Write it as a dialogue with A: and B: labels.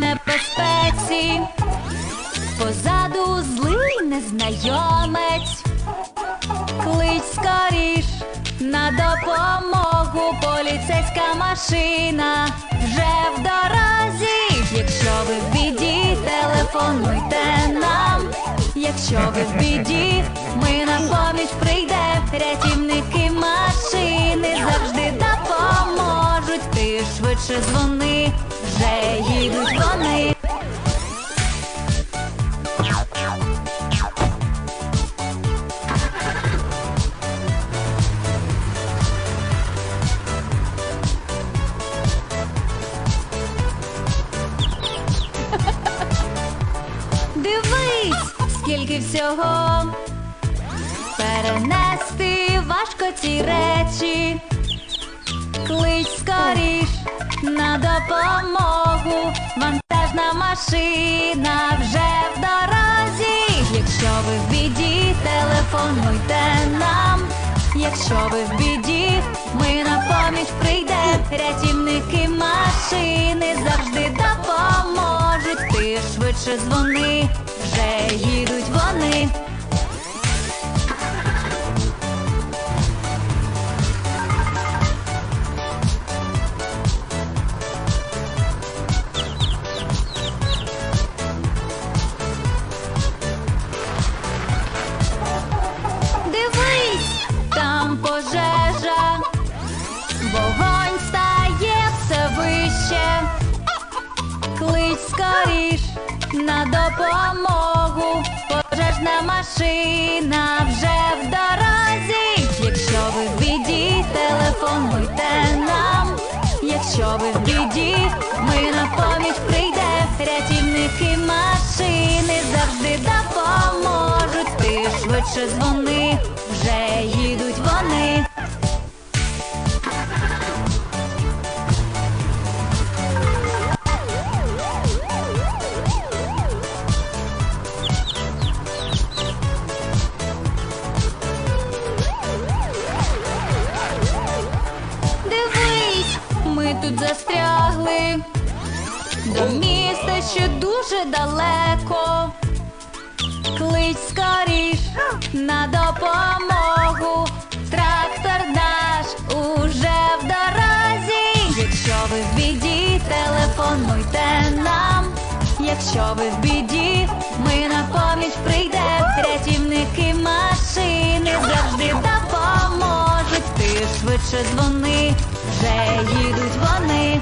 A: речі. Позаду злий незнайомець. Клич скоріш на допомогу поліцейська машина вже в дорозі. Якщо ви в біді, телефонуйте нам. Якщо ви в біді, ми на поміч прийде. Рятівники машини завжди допоможуть. Ти швидше дзвони, вже їдуть скільки всього перенести важко ці речі. Клич скоріш на допомогу. Вантажна машина вже в дорозі. Якщо ви в біді, телефонуйте нам. Якщо ви в біді, ми на поміч прийде. Рятівники машини завжди допоможуть. Ти швидше дзвони, вже їдуть вони. На допомогу. Пожежна машина вже в дорозі. Якщо ви в біді, телефонуйте нам. Якщо ви в біді, ми на поміч прийде. Рятівники машини завжди допоможуть. Ти швидше дзвони, тут застрягли. До міста ще дуже далеко. Клич скоріш на допомогу. Трактор наш уже в дорозі. Якщо ви в біді, телефонуйте нам. Якщо ви в біді, ми на поміч прийде. Рятівники машини завжди допоможуть. Ти швидше дзвони, вже їдуть вони.